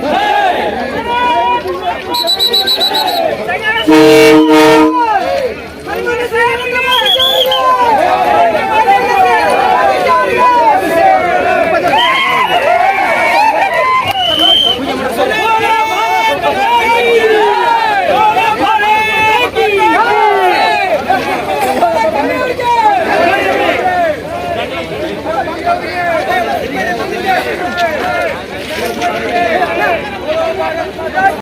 Thank you. ¡Ay, ay, ay!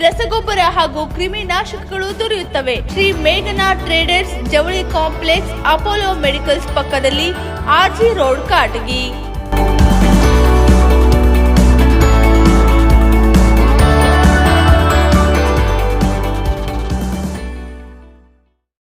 ರಸಗೊಬ್ಬರ ಹಾಗೂ ಕ್ರಿಮಿನಾಶಕಗಳು ದೊರೆಯುತ್ತವೆ. ಶ್ರೀ ಮೇಘನಾ ಟ್ರೇಡರ್ಸ್ ಜವಳಿ ಕಾಂಪ್ಲೆಕ್ಸ್ ಅಪೋಲೋ ಮೆಡಿಕಲ್ಸ್ ಪಕ್ಕದಲ್ಲಿ ಆರ್ಜಿ ರೋಡ್, ಕಾಟಗಿ.